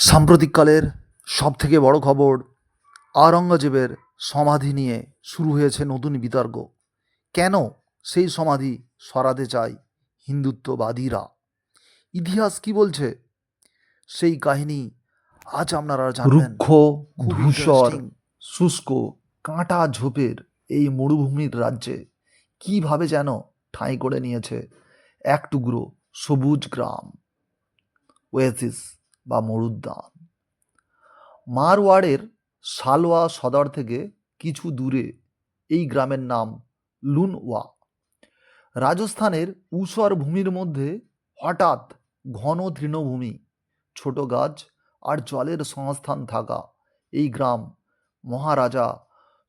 সাম্প্রতিককালের সবথেকে বড় খবর আওরঙ্গজেবের সমাধি নিয়ে শুরু হয়েছে নতুন বিতর্ক। কেন সেই সমাধি সরাতে চায় হিন্দুত্ববাদীরা? ইতিহাস কি বলছে? সেই কাহিনী আজ আপনারা জানবেন। রুক্ষ ধূসর শুষ্ক কাঁটা ঝোপের এই মরুভূমির রাজ্যে কীভাবে যেন ঠাঁই করে নিয়েছে এক টুকরো সবুজ গ্রাম। ওয়েসিস বা মরুদ্যান। মারওয়াড়ের সালওয়া সদর থেকে কিছু দূরে এই গ্রামের নাম লুনওয়া। রাজস্থানের ঊষর ভূমির মধ্যে হঠাৎ ঘন তৃণভূমি, ছোট গাছ আর জলের সংস্থান থাকা এই গ্রাম মহারাজা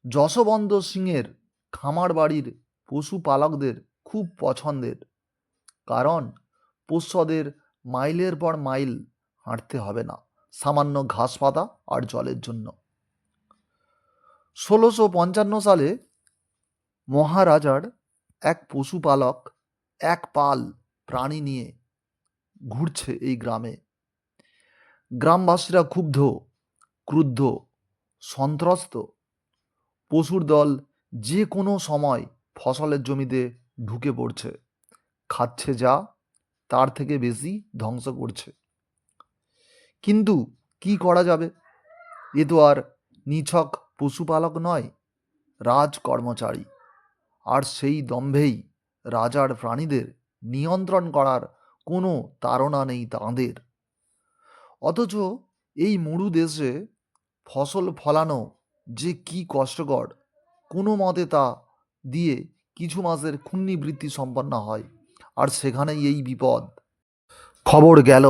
যশবন্ত সিংয়ের খামার বাড়ির পশুপালকদের খুব পছন্দের। কারণ পোষ্যদের মাইলের পর মাইল হাঁটতে হবে না। সামান্য ঘাস পাতা আর জলের জন্য। ষোলোশো পঞ্চান্ন সালে মহারাজার এক পশুপালক, এক পাল প্রাণী নিয়ে ঘুরছে এই গ্রামে। গ্রামবাসীরা ক্ষুব্ধ, ক্রুদ্ধ, সন্ত্রস্ত। পশুর দল যে কোনো সময় ফসলের জমিতে ঢুকে পড়ছে। খাচ্ছে যা, তার থেকে বেশি ধ্বংস করছে। কিন্তু কি করা যাবে? এ তো আর নিছক পশুপালক নয় রাজ কর্মচারী আর সেই দম্ভেই রাজার প্রাণীদের নিয়ন্ত্রণ করার কোনো তাড়না নেই তাঁদের। অথচ এই মরু দেশে ফসল ফলানো যে কি কষ্টকর, কোনো মতে তা দিয়ে কিছু মাসের ক্ষুণ্ণিবৃত্তি সম্পন্ন হয়। আর সেখানেই এই বিপদ। খবর গেল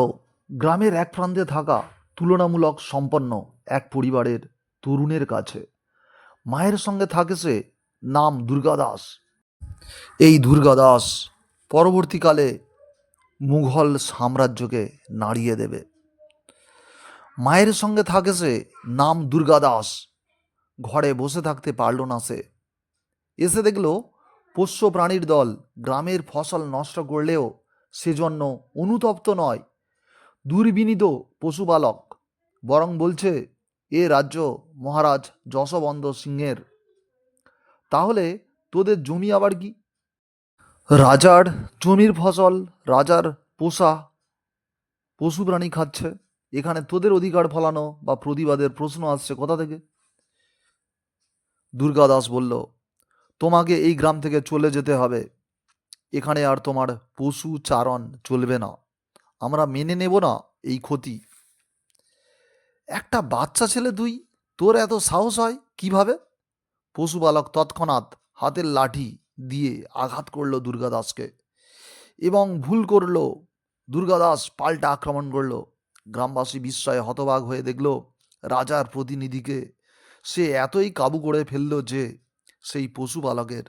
গ্রামের এক প্রান্তে থাকা তুলনামূলক সম্পন্ন এক পরিবারের তরুণের কাছে। মায়ের সঙ্গে থাকে সে নাম দুর্গাদাস এই দুর্গাদাস পরবর্তীকালে মুঘল সাম্রাজ্যকে নাড়িয়ে দেবে। মায়ের সঙ্গে থাকে সে নাম দুর্গাদাস ঘরে বসে থাকতে পারল না সে। এসে দেখল পোষ্য প্রাণীর দল গ্রামের ফসল নষ্ট করলেও সেজন্য অনুতপ্ত নয়। দুর্বিনীত পশুপালক। বরং বলছে, এ রাজ্য মহারাজ যশবন্ত সিংহের। তাহলে তোদের জমি আবার কি? রাজার জমির ফসল, রাজার পোষা পশু প্রাণী খাচ্ছে। এখানে তোদের অধিকার ফলানো বা প্রতিবাদের প্রশ্ন আসছে কোথা থেকে? দুর্গাদাস বলল, তোমাকে এই গ্রাম থেকে চলে যেতে হবে। এখানে আর তোমার পশু চারণ চলবে না। আমরা মেনে নেব না এই ক্ষতি। একটা বাচ্চা ছেলে তুই তোর এত সাহস হয় কীভাবে? পশুপালক তৎক্ষণাৎ হাতের লাঠি দিয়ে আঘাত করল দুর্গাদাসকে এবং ভুল করল, দুর্গাদাস পাল্টা আক্রমণ করল। গ্রামবাসী বিস্ময়ে হতবাক হয়ে দেখল, রাজার প্রতিনিধিকে সে এতই কাবু করে ফেলল যে সেই পশুপালকের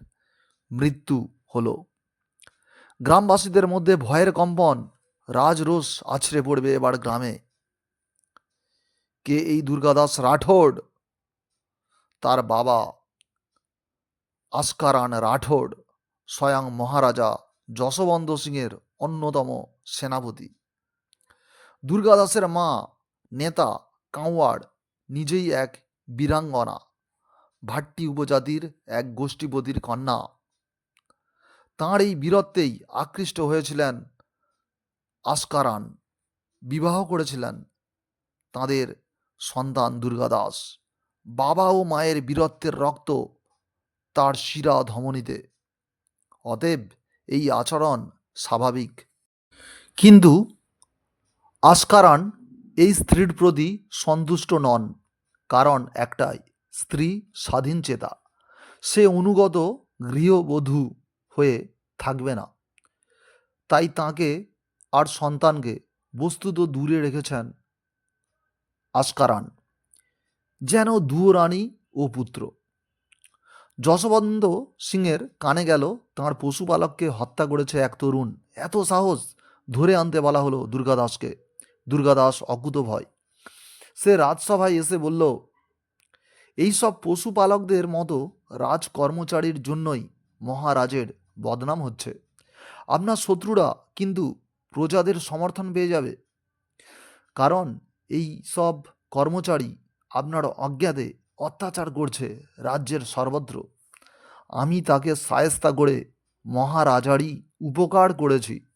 মৃত্যু হলো। গ্রামবাসীদের মধ্যে ভয়ের কম্পন রাজরোষ আছড়ে পড়বে এবার গ্রামে। কে এই দুর্গাদাস রাঠোড? তার বাবা আসকারান রাঠোড, স্বয়ং মহারাজা যশবন্ত সিংয়ের অন্যতম সেনাপতি। দুর্গাদাসের মা নেতা কাঁওয়াড় নিজেই এক বীরাঙ্গনা, ভাট্টি উপজাতির এক গোষ্ঠীপতির কন্যা। তাঁর এই বীরত্বেই আকৃষ্ট হয়েছিলেন আসকারান বিবাহ করেছিলেন তাদের সন্তান দুর্গাদাস বাবা ও মায়ের বীরত্বের রক্ত তার শিরা ধমনীতে। অতএব এই আচরণ স্বাভাবিক। কিন্তু আসকারান এই স্ত্রীর প্রতি সন্তুষ্ট নন, কারণ একটাই, স্ত্রী স্বাধীন চেতা। সে অনুগত গৃহবধূ হয়ে থাকবে না। তাই তাকে আর সন্তানকে বস্তুত দূরে রেখেছেন আস্কারান যেন দুও রানী ও পুত্র। যশবন্ত সিংয়ের কানে গেল, তাঁর পশুপালককে হত্যা করেছে এক তরুণ। এত সাহস ধরে আনতে বলা হলো দুর্গাদাসকে। দুর্গাদাস অকুত ভয়। সে রাজসভায় এসে বলল এইসব পশুপালকদের মতো রাজ কর্মচারীর জন্যই মহারাজের বদনাম হচ্ছে। আপনার শত্রুরা কিন্তু প্রজাদের সমর্থন পেয়ে যাবে। কারণ এই সব কর্মচারী আপনার অজ্ঞাতে অত্যাচার করছে রাজ্যের সর্বত্র। আমি তাকে সায়স্তা করে মহারাজারই উপকার করেছি।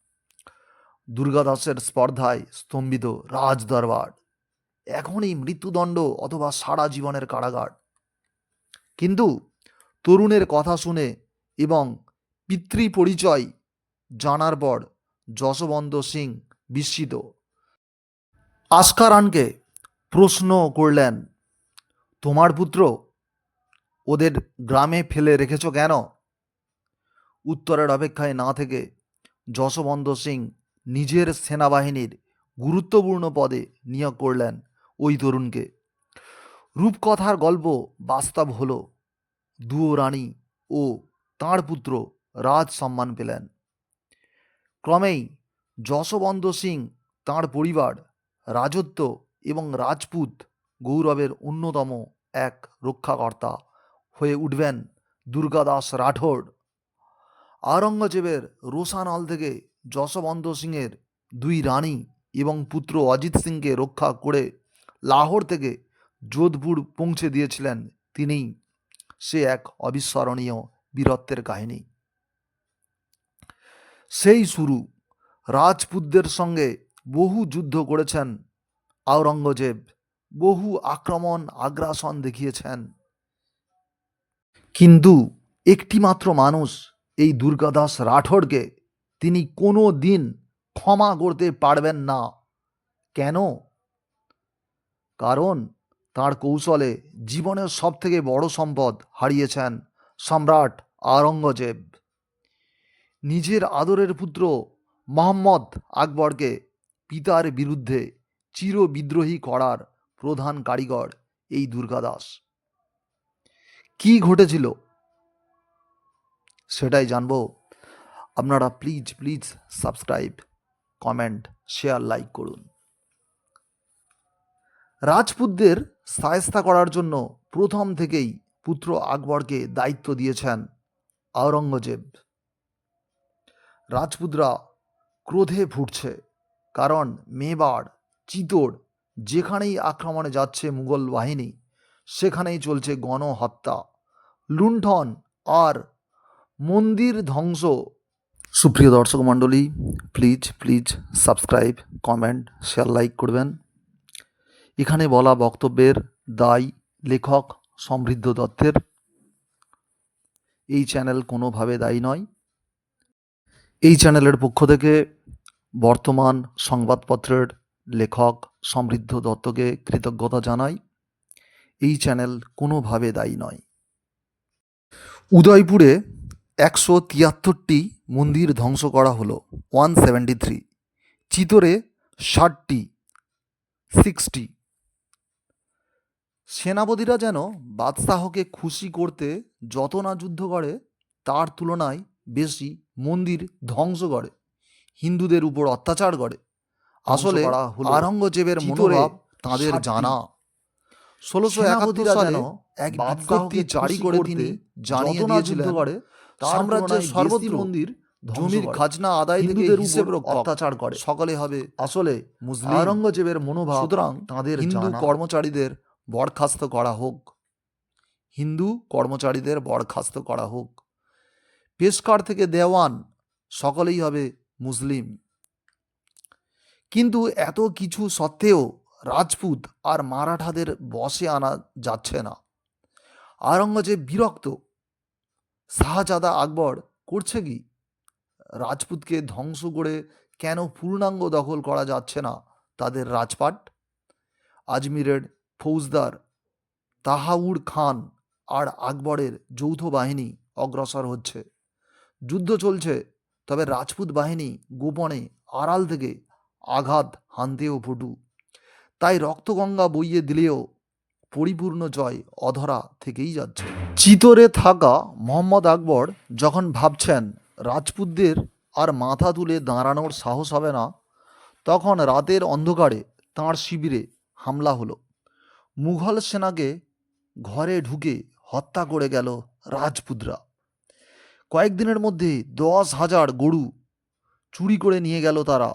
দুর্গাদাসের স্পর্ধায় স্তম্ভিত রাজদরবার এখনই মৃত্যুদণ্ড অথবা সারা জীবনের কারাগার। কিন্তু তরুণের কথা শুনে এবং পিতৃ পরিচয় জানার পর যশবন্ত সিং বিস্মিত। আস্কারানকে প্রশ্ন করলেন, তোমার পুত্র ওদের গ্রামে ফেলে রেখেছ কেন? উত্তরের অপেক্ষায় না থেকে যশবন্ত সিং নিজের সেনাবাহিনীর গুরুত্বপূর্ণ পদে নিয়োগ করলেন ওই তরুণকে। রূপকথার গল্প বাস্তব হল দুও রানী ও তাঁর পুত্র রাজ সম্মান পেলেন। ক্রমেই যশবন্ত সিং, তাঁর পরিবার, রাজত্ব এবং রাজপুত গৌরবের অন্যতম এক রক্ষাকর্তা হয়ে উঠবেন দুর্গাদাস রাঠোর। আওরঙ্গজেবের রোশানল থেকে যশবন্ত সিংয়ের দুই রানী এবং পুত্র অজিত সিংকে রক্ষা করে লাহোর থেকে যোধপুর পৌঁছে দিয়েছিলেন তিনিই। সে এক অবিস্মরণীয় বীরত্বের কাহিনী। সেই শুরু। রাজপুতদের সঙ্গে বহু যুদ্ধ করেছেন। আওরঙ্গজেব বহু আক্রমণ, আগ্রাসন দেখিয়েছেন। কিন্তু একটিমাত্র মানুষ, এই দুর্গাদাস রাঠোরকে, তিনি কোনো দিন ক্ষমা করতে পারবেন না। কেন? কারণ তার কৌশলে জীবনের সবথেকে বড় সম্পদ হারিয়েছেন সম্রাট আওরঙ্গজেব নিজের আদরের পুত্র মোহাম্মদ আকবরকে পিতার বিরুদ্ধে চিরবিদ্রোহী করার প্রধান কারিগর এই দুর্গাদাস। কি ঘটেছিল? সেটাই জানব। আপনারা please please subscribe comment share like করুন। রাজপুতদের সায়স্তা করার জন্য প্রথম থেকেই পুত্র আকবরকে দায়িত্ব দিয়েছেন আওরঙ্গজেব। রাজপুতরা ক্রোধে ফুটছে, কারণ মেবাড় চিতোড় যেখানেই আক্রমণে যাচ্ছে মুঘল বাহিনী, সেখানেই চলছে গণহত্যা। লুণ্ঠন আর মন্দির ধ্বংস। সুপ্রিয় দর্শক মণ্ডলী please please subscribe comment share like করবেন। এখানে বলা বক্তব্যের দায় লেখক সমৃদ্ধ দত্তের। এই চ্যানেল কোনোভাবে দায়ী নয়। এই চ্যানেলের পক্ষ থেকে বর্তমান সংবাদপত্রের লেখক সমৃদ্ধ দত্তকে কৃতজ্ঞতা জানাই। এই চ্যানেল কোনোভাবে দায়ী নয়। উদয়পুরে একশো তিয়াত্তরটি মন্দির ধ্বংস করা হলো, ওয়ান সেভেন্টি থ্রি। চিতরে ষাটটি, সিক্সটি। সেনাপতিরা যেন বাদশাহকে খুশি করতে যত না যুদ্ধ করে, তার তুলনায় বেশি মন্দির ধ্বংস করে হিন্দুদের উপর অত্যাচার করে। আসলে আরঙ্গজেবের মনোভাব তাদের জানা। ষোলোশো একাত্তর সালে এক বিজ্ঞপ্তি জারি করে তিনি জানিয়ে দিয়েছিলেন সাম্রাজ্যের সর্বত্র মন্দির জমির খাজনা আদায় থেকে হিসেব অত্যাচার করে। সকলে হবে আসলে মুসলিম। আওরঙ্গজেবের মনোভাব সুতরাং তাদের হিন্দু কর্মচারীদের বরখাস্ত করা হোক। হিন্দু কর্মচারীদের বরখাস্ত করা হোক। পেশকার থেকে দেওয়ান সকলেই হবে মুসলিম। কিন্তু এত কিছু সত্ত্বেও রাজপুত আর মারাঠাদের বসে আনা যাচ্ছে না। আওরঙ্গজেব বিরক্ত। শাহজাদা আকবর করছে কি? রাজপুতকে ধ্বংস করে কেন পূর্ণাঙ্গ দখল করা যাচ্ছে না তাদের রাজপাট? আজমিরের ফৌজদার তাহাউর খান আর আকবরের যৌথ বাহিনী অগ্রসর হচ্ছে। যুদ্ধ চলছে, তবে রাজপুত বাহিনী গোপনে আড়াল থেকে আঘাত হানতেও পটু তাই রক্তগঙ্গা বইয়ে দিলেও পরিপূর্ণ জয় অধরা থেকেই যাচ্ছে। চিতরে থাকা মোহাম্মদ আকবর যখন ভাবছেন রাজপুতদের আর মাথা তুলে দাঁড়ানোর সাহস হবে না, তখন রাতের অন্ধকারে তাঁর শিবিরে হামলা হলো। মুঘল সেনাকে ঘরে ঢুকে হত্যা করে গেল রাজপুতরা। কয়েকদিনের মধ্যে দশ হাজার গরু চুরি করে নিয়ে গেল তারা।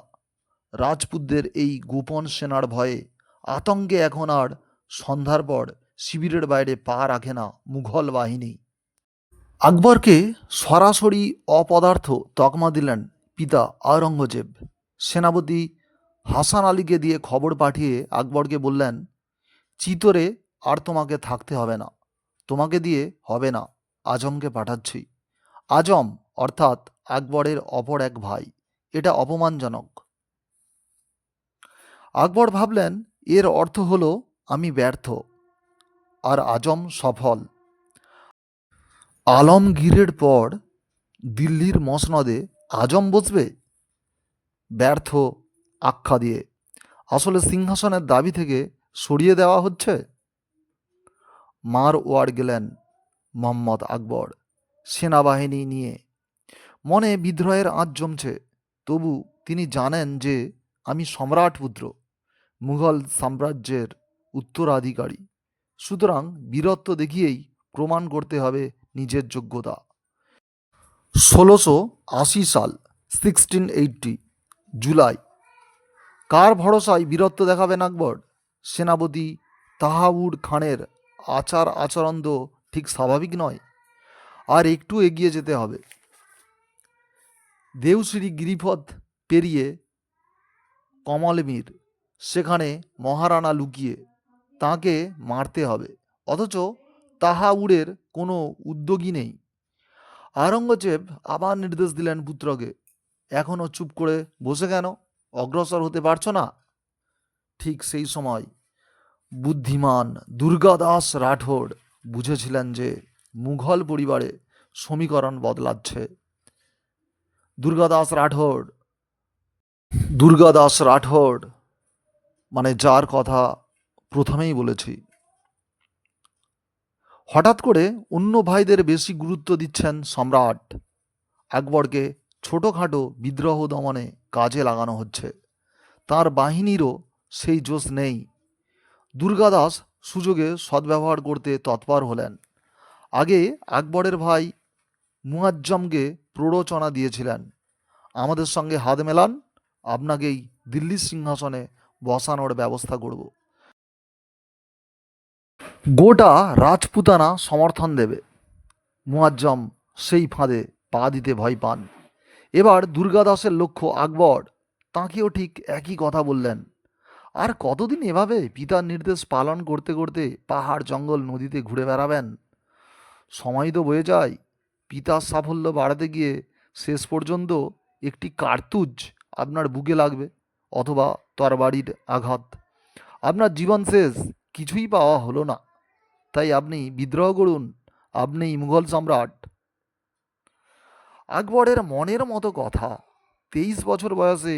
রাজপুতদের এই গোপন সেনার ভয়ে আতঙ্কে এখন আর সন্ধ্যার পর শিবিরের বাইরে পা রাখে না মুঘল বাহিনী। আকবরকে সরাসরি অপদার্থ তকমা দিলেন পিতা আওরঙ্গজেব। সেনাপতি হাসান আলীকে দিয়ে খবর পাঠিয়ে আকবরকে বললেন, চিতরে আর তোমাকে থাকতে হবে না। তোমাকে দিয়ে হবে না। আজমকে পাঠাচ্ছি। আজম অর্থাৎ আকবরের অপর এক ভাই। এটা অপমানজনক। আকবর ভাবলেন, এর অর্থ হলো, আমি ব্যর্থ। আর আজম সফল। আলমগীরের পর দিল্লির মসনদে আজম বসবে? ব্যর্থ আখ্যা দিয়ে। আসলে সিংহাসনের দাবি থেকে সরিয়ে দেওয়া হচ্ছে? মার ওয়ার্ড গেলেন মোহাম্মদ আকবর। সেনাবাহিনী নিয়ে। মনে বিদ্রোহের আঁচ জমছে। তবু তিনি জানেন যে আমি সম্রাট পুত্র, মুঘল সাম্রাজ্যের উত্তরাধিকারী। সুতরাং বীরত্ব দেখিয়েই প্রমাণ করতে হবে নিজের যোগ্যতা। ষোলোশো আশি সাল সিক্সটিন এইটটি জুলাই। কার ভরসায় বীরত্ব দেখাবেন আকবর? সেনাপতি তাহাউর খানের আচার আচরণ তো ঠিক স্বাভাবিক নয়। আর একটু এগিয়ে যেতে হবে। দেউশ্রী গিরিপথ পেরিয়ে কমলমীর, সেখানে মহারানা লুকিয়ে তাকে মারতে হবে। অথচ তাহাউরের কোনো উদ্যোগী নেই। আওরঙ্গজেব আবার নির্দেশ দিলেন পুত্রকে এখনও চুপ করে বসে কেন? অগ্রসর হতে পারছ না? ঠিক সেই সময় বুদ্ধিমান দুর্গাদাস রাঠোর বুঝেছিলেন যে মুঘল পরিবারে সমীকরণ বদলাচ্ছে। দুর্গাদাস রাঠোর দুর্গাদাস রাঠোর মানে যার কথা প্রথমেই বলেছি। হঠাৎ করে অন্য ভাইদের বেশি গুরুত্ব দিচ্ছেন সম্রাট। আকবরকে ছোটোখাটো বিদ্রোহ দমনে কাজে লাগানো হচ্ছে। তার বাহিনীরও সেই জোশ নেই। দুর্গাদাস সুযোগে সদ্ব্যবহার করতে তৎপর হলেন। আগে আকবরের ভাই মুয়াজ্জমকে প্ররোচনা দিয়েছিলেন। আমাদের সঙ্গে হাত মেলান, আপনাকেই দিল্লির সিংহাসনে বসানোর ব্যবস্থা করব। গোটা রাজপুতানা সমর্থন দেবে। মুয়াজ্জম সেই ফাঁদে পা দিতে ভয় পান। এবার দুর্গাদাসের লক্ষ্য আকবর, তাঁকেও ঠিক একই কথা বললেন। আর কতদিন এভাবে পিতার নির্দেশ পালন করতে করতে পাহাড় জঙ্গল নদীতে ঘুরে বেড়াবেন? সময় তো বয়ে যায়। পিতার সাফল্য বাড়াতে গিয়ে শেষ পর্যন্ত একটি কার্তুজ আপনার বুকে লাগবে অথবা তরবারির আঘাত। আপনার জীবন শেষ, কিছুই পাওয়া হলো না। তাই আপনি বিদ্রোহ করুন আপনিই মুঘল সম্রাট। আকবরের মনের মতো কথা, তেইশ বছর বয়সে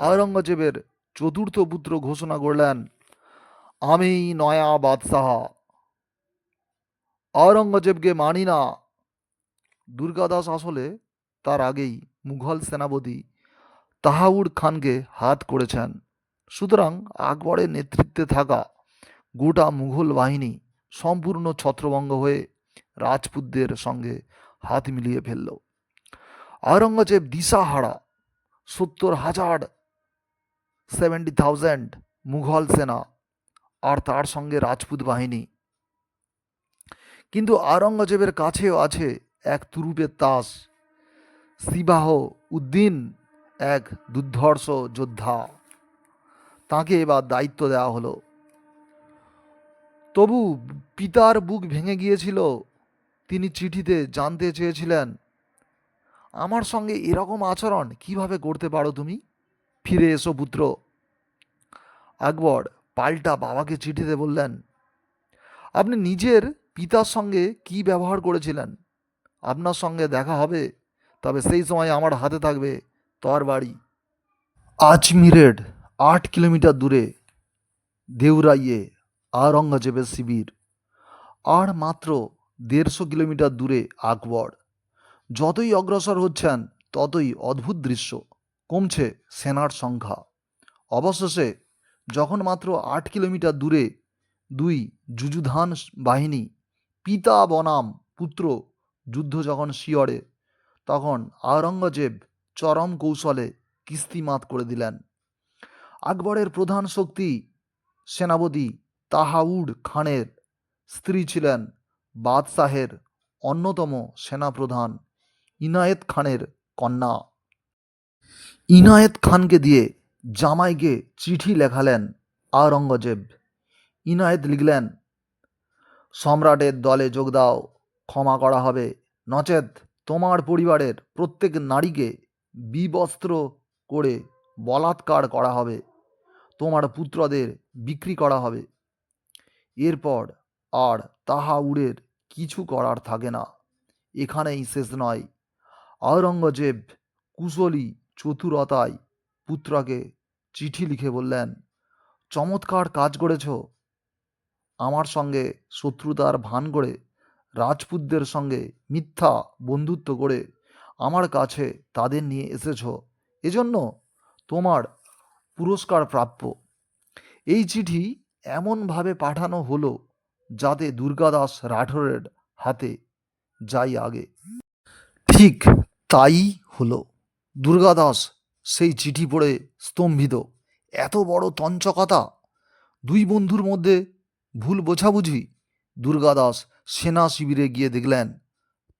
আওরঙ্গজেবের চতুর্থ পুত্র ঘোষণা করলেন, আমি নয়া বাদশাহ। আওরঙ্গজেবকে মানি না। দুর্গাদাস আসলে তার আগেই মুঘল সেনাপতি তাহাউর খানকে হাত করেছেন। সুতরাং আকবরের নেতৃত্বে থাকা গোটা মুঘল বাহিনী সম্পূর্ণ ছত্রভঙ্গ হয়ে রাজপুতদের সঙ্গে হাত মিলিয়ে ফেলল। আওরঙ্গজেব দিশাহারা, সত্তর হাজার সেভেন্টি থাউজেন্ড মুঘল সেনা আর তার সঙ্গে রাজপুত বাহিনী কিন্তু আওরঙ্গজেবের কাছেও আছে এক তুরুপের তাস। সিবাহ উদ্দিন এক দুর্ধর্ষ যোদ্ধা। তাকে এবার দায়িত্ব দেওয়া হলো। তবু পিতার বুক ভেঙে গিয়েছিল। তিনি চিঠিতে জানতে চেয়েছিলেন, আমার সঙ্গে এরকম আচরণ কীভাবে করতে পারো তুমি? ফিরে এসো পুত্র। আকবর পাল্টা বাবাকে চিঠিতে বললেন, আপনি নিজের পিতার সঙ্গে কি ব্যবহার করেছিলেন? আপনার সঙ্গে দেখা হবে, তবে সেই সময় আমার হাতে থাকবে তর বাড়ি। আজমিরের আট কিলোমিটার দূরে দেউরাইয়ে আওরঙ্গজেবের শিবির। আর মাত্র দেড়শো কিলোমিটার দূরে আকবর। যতই অগ্রসর হচ্ছেন, ততই অদ্ভুত দৃশ্য, কমছে সেনার সংখ্যা। অবশেষে যখন মাত্র আট কিলোমিটার দূরে দুই যুযুধান বাহিনী পিতা বনাম পুত্র যুদ্ধ যখন শিয়রে, তখন আওরঙ্গজেব চরম কৌশলে কিস্তিমাত করে দিলেন। আকবরের প্রধান শক্তি সেনাপতি তাহাউড খানের স্ত্রী ছিলেন বাদশাহের অন্যতম সেনাপ্রধান ইনায়েত খানের কন্যা। ইনায়েত খানকে দিয়ে জামাইকে চিঠি লেখালেন আওরঙ্গজেব। ইনায়েত লিখলেন সম্রাটের দলে যোগ দাও, ক্ষমা করা হবে। নচেত তোমার পরিবারের প্রত্যেক নারীকে বিবস্ত্র করে বলাৎকার করা হবে। তোমার পুত্রদের বিক্রি করা হবে। এরপর আর তাহাউড়ের কিছু করার থাকে না। এখানেই শেষ নয়। আওরঙ্গজেব কুশলী চতুরতায় পুত্রকে চিঠি লিখে বললেন, চমৎকার কাজ করেছ। আমার সঙ্গে শত্রুতার ভান করে, রাজপুতদের সঙ্গে মিথ্যা বন্ধুত্ব করে আমার কাছে তাদের নিয়ে এসেছ। এজন্য তোমার পুরস্কার প্রাপ্য। এই চিঠি এমনভাবে পাঠানো হলো যাতে দুর্গাদাস রাঠোরের হাতে যাই আগে। ঠিক তাই হলো। দুর্গাদাস সেই চিঠি পড়ে স্তম্ভিত। এত বড় তঞ্চকতা দুই বন্ধুর মধ্যে ভুল বোঝাবুঝি? দুর্গাদাস সেনা শিবিরে গিয়ে দেখলেন,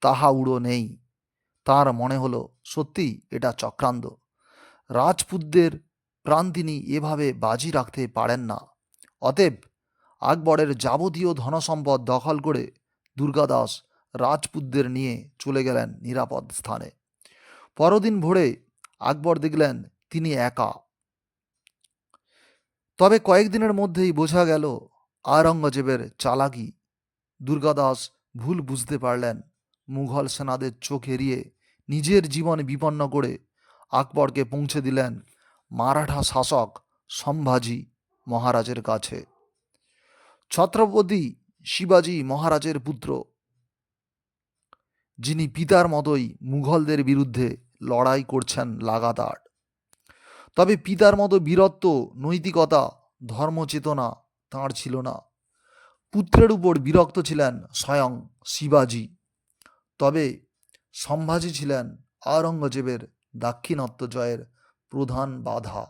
তাহা উড়ো নেই। তার মনে হলো, সত্যি এটা চক্রান্ত। রাজপুতদের প্রাণ তিনি এভাবে বাজি রাখতে পারেন না। অতএব আকবরের যাবতীয় ধনসম্পদ দখল করে দুর্গাদাস রাজপুতদের নিয়ে চলে গেলেন নিরাপদ স্থানে। পরদিন ভোরে আকবর দেখলেন, তিনি একা। তবে কয়েকদিনের মধ্যেই বোঝা গেল আওরঙ্গজেবের চালাকি। দুর্গাদাস ভুল বুঝতে পারলেন। মুঘল সেনাদের চোখ এড়িয়ে নিজের জীবন বিপন্ন করে আকবরকে পৌঁছে দিলেন মারাঠা শাসক সম্ভাজি মহারাজের কাছে। ছত্রপতি শিবাজি মহারাজের পুত্র, যিনি পিতার মতোই মুঘলদের বিরুদ্ধে লড়াই করছেন লাগাতার। তবে পিতার মতো বীরত্ব, নৈতিকতা, ধর্মচেতনা তাঁর ছিল না। পুত্রের উপর বিরক্ত ছিলেন স্বয়ং শিবাজি। তবে সম্ভাজি ছিলেন আওরঙ্গজেবের দাক্ষিণাত্য জয়ের প্রধান বাধা।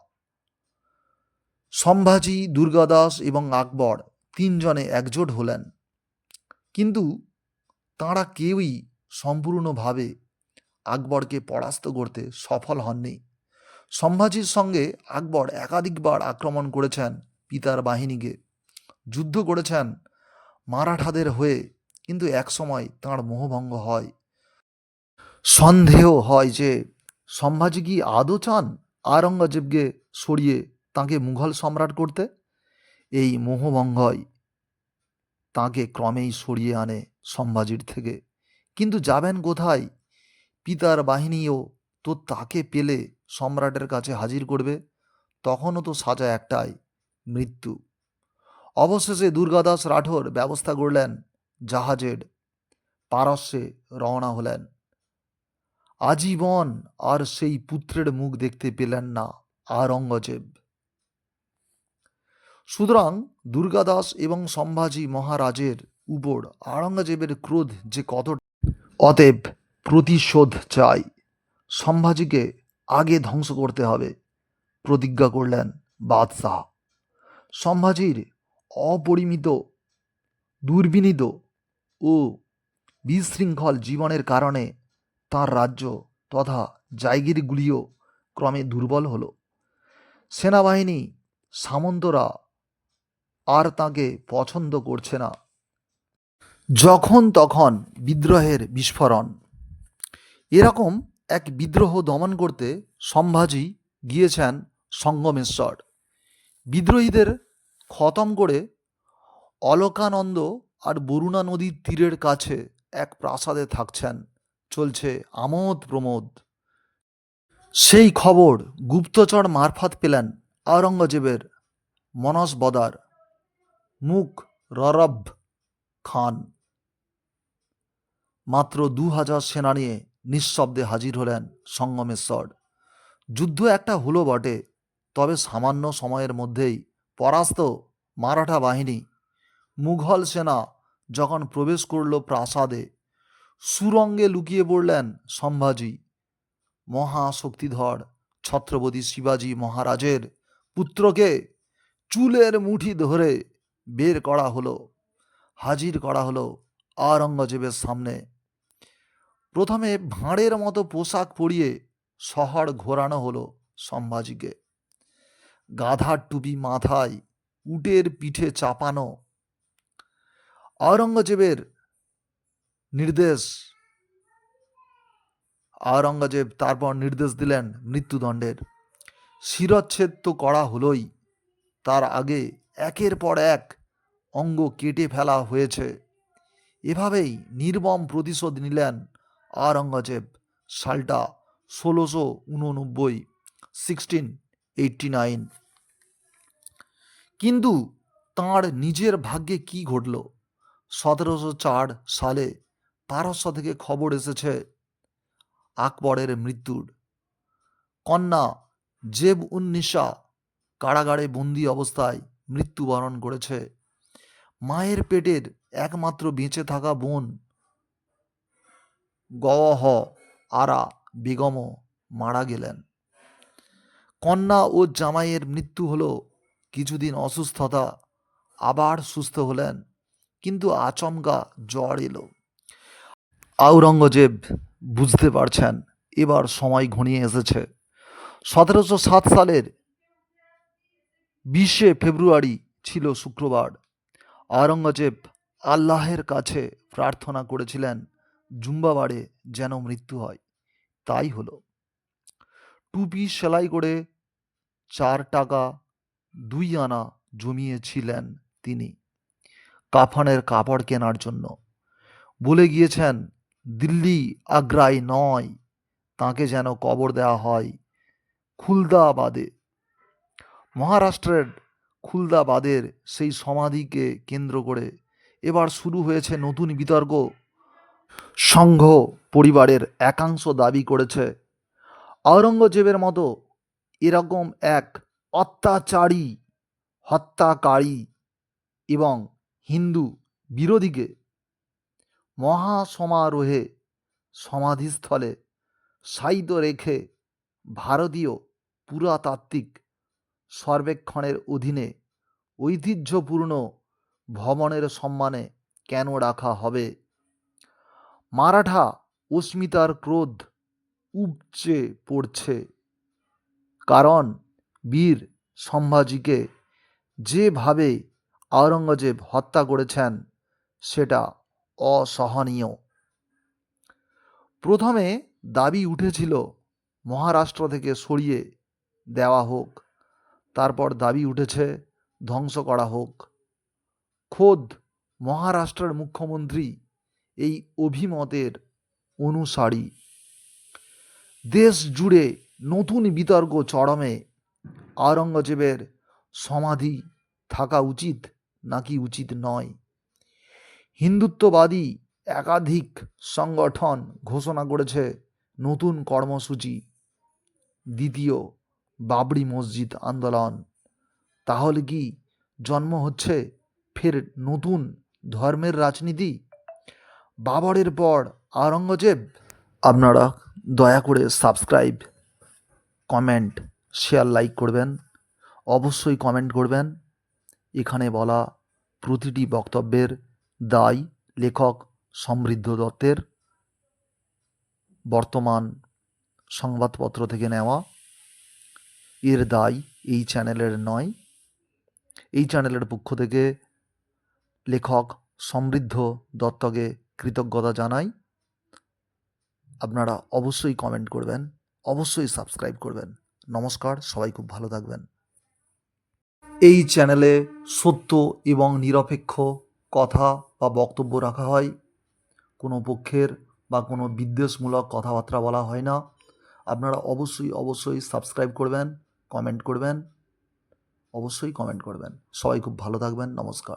সম্ভাজি, দুর্গাদাস এবং আকবর তিনজনে একজোট হলেন। কিন্তু তাঁরা কেউই সম্পূর্ণভাবে আকবরকে পরাস্ত করতে সফল হননি। সম্ভাজির সঙ্গে আকবর একাধিকবার আক্রমণ করেছেন পিতার বাহিনীকে। যুদ্ধ করেছেন মারাঠাদের হয়ে, কিন্তু একসময় তাঁর মোহভঙ্গ হয়। সন্দেহ হয় যে সম্ভাজি কি আদৌ চান আওরঙ্গজেবকে সরিয়ে তাকে মুঘল সম্রাট করতে? এই মোহভঙ্গই তাকে ক্রমেই সরিয়ে আনে সম্ভাজির থেকে। কিন্তু যাবেন কোথায়? পিতার বাহিনীও তো তাকে পেলে সম্রাটের কাছে হাজির করবে। তখনও তো সাজা একটাই, মৃত্যু। অবশেষে দুর্গাদাস রাঠোর ব্যবস্থা করলেন জাহাজের পারস্যে রওনা হলেন। আজীবন আর সেই পুত্রের মুখ দেখতে পেলেন না আওরঙ্গজেব। সুতরাং দুর্গাদাস এবং সম্ভাজি মহারাজের উপর আওরঙ্গজেবের ক্রোধ যে কত অতএব প্রতিশোধ চাই। সম্ভাজিকে আগে ধ্বংস করতে হবে, প্রতিজ্ঞা করলেন বাদশাহ। সম্ভাজির অপরিমিত, দুর্বিনীত ও বিশৃঙ্খল জীবনের কারণে তার রাজ্য তথা জায়গিরগুলিও ক্রমে দুর্বল হলো। সেনাবাহিনী সামন্তরা আর তাকে পছন্দ করছে না। যখন তখন বিদ্রোহের বিস্ফোরণ। এরকম এক বিদ্রোহ দমন করতে সম্ভাজি গিয়েছেন সঙ্গমেশ্বর। বিদ্রোহীদের খতম করে অলকানন্দ আর বরুণা নদীর তীরের কাছে এক প্রাসাদে থাকছেন। চলছে আমোদ প্রমোদ। সেই খবর গুপ্তচর মারফত পেলেন আওরঙ্গজেবের মনস বদার মুখ ররব খান। মাত্র দু হাজার সেনা নিয়ে নিঃশব্দে হাজির হলেন সঙ্গমেশ্বর। যুদ্ধ একটা হলো বটে, তবে সামান্য সময়ের মধ্যেই পরাস্ত মারাঠা বাহিনী, মুঘল সেনা যখন প্রবেশ করল প্রাসাদে, সুরঙ্গে লুকিয়ে পড়লেন সম্ভাজি মহাশক্তিধর ছত্রপতি শিবাজি মহারাজের পুত্রকে চুলের মুঠি ধরে বের করা হলো, হাজির করা হলো আওরঙ্গজেবের সামনে। প্রথমে ভাঁড়ের মতো পোশাক পরিয়ে শহর ঘোরানো হলো সম্ভাজিকে। গাধার টুপি মাথায় উটের পিঠে চাপানো। আওরঙ্গজেবের নির্দেশ। আওরঙ্গজেব তারপর নির্দেশ দিলেন মৃত্যুদণ্ডের। শিরচ্ছেদ তো করা হলোই, তার আগে একের পর এক অঙ্গ কেটে ফেলা হয়েছে। এভাবেই নির্মম প্রতিশোধ নিলেন আওরঙ্গজেব। সালটা ষোলোশো উননব্বই সিক্সটিন এইটটি নাইন কিন্তু তাঁর নিজের ভাগ্যে কি ঘটল? সতেরোশো চার সালে পারস্য থেকে খবর এসেছে আকবরের মৃত্যুর। কন্যা জেব উন্নিশা কারাগারে বন্দি অবস্থায় মৃত্যুবরণ করেছে। মায়ের পেটের একমাত্র বেঁচে থাকা বোন গওয়াহ আরা বেগমও মারা গেলেন। কন্যা ও জামাইয়ের মৃত্যু হলো কিছুদিন অসুস্থতা, আবার সুস্থ হলেন, কিন্তু আচমকা জ্বর এলো। আওরঙ্গজেব বুঝতে পারছেন, এবার সময় ঘনিয়ে এসেছে। সতেরোশো সাত সালের বিশে ফেব্রুয়ারি ছিল শুক্রবার। আওরঙ্গজেব আল্লাহের কাছে প্রার্থনা করেছিলেন, জুম্বাবারে যেন মৃত্যু হয়। তাই হলো। টুপি সেলাই করে চার টাকা দুই আনা জমিয়েছিলেন তিনি কাফানের কাপড় কেনার জন্য। বলে গিয়েছেন, দিল্লি আগ্রায় নয়, তাকে যেন কবর দেওয়া হয় খুলদাবাদে। মহারাষ্ট্রের খুলদাবাদের সেই সমাধিকে কেন্দ্র করে এবার শুরু হয়েছে নতুন বিতর্ক। সংঘ পরিবারের একাংশ দাবি করেছে আওরঙ্গজেবের মতো এরকম এক অত্যাচারী, হত্যাকারী এবং হিন্দু বিরোধীকে মহাসমারোহে সমাধিস্থলে সাইত রেখে ভারতীয় পুরাতাত্ত্বিক সর্বেক্ষণের অধীনে ঐতিহ্যপূর্ণ ভবনের সম্মানে কেন রাখা হবে? মারাঠা অস্মিতার ক্রোধ উপচে পড়ছে। কারণ বীর সম্ভাজিকে যেভাবে আওরঙ্গজেব হত্যা করেছেন, সেটা অসহনীয়। প্রথমে দাবি উঠেছিল, মহারাষ্ট্র থেকে সরিয়ে দেওয়া হোক। তারপর দাবি উঠেছে, ধ্বংস করা হোক। খোদ মহারাষ্ট্রের মুখ্যমন্ত্রী এই অভিমতের অনুসারী। দেশ জুড়ে নতুন বিতর্ক চরমে। আওরঙ্গজেবের সমাধি থাকা উচিত নাকি উচিত নয়? হিন্দুত্ববাদী একাধিক সংগঠন ঘোষণা করেছে নতুন কর্মসূচি। দ্বিতীয় বাবরি মসজিদ আন্দোলন। তাহলে কি জন্ম হচ্ছে ফের নতুন ধর্মের রাজনীতি? বাবরের পর আওরঙ্গজেব। আপনারা দয়া করে সাবস্ক্রাইব কমেন্ট শেয়ার লাইক করবেন। অবশ্যই কমেন্ট করবেন। এখানে বলা প্রতিটি বক্তব্যের দায় লেখক সমৃদ্ধ দত্তের। বর্তমান সংবাদপত্র থেকে নেওয়া। এর দায় এই চ্যানেলের নয়। এই চ্যানেলের পক্ষ থেকে লেখক সমৃদ্ধ দত্তকে কৃতজ্ঞতা জানাই। আপনারা অবশ্যই কমেন্ট করবেন, অবশ্যই সাবস্ক্রাইব করবেন। নমস্কার, সবাই খুব ভালো থাকবেন। এই চ্যানেলে সত্য এবং নিরপেক্ষ কথা বা বক্তব্য রাখা হয়। কোনো পক্ষের বা কোনো বিদ্বেষমূলক কথাবার্তা বলা হয় না। আপনারা অবশ্যই অবশ্যই সাবস্ক্রাইব করবেন কমেন্ট করবেন, অবশ্যই কমেন্ট করবেন। সবাই খুব ভালো থাকবেন। নমস্কার।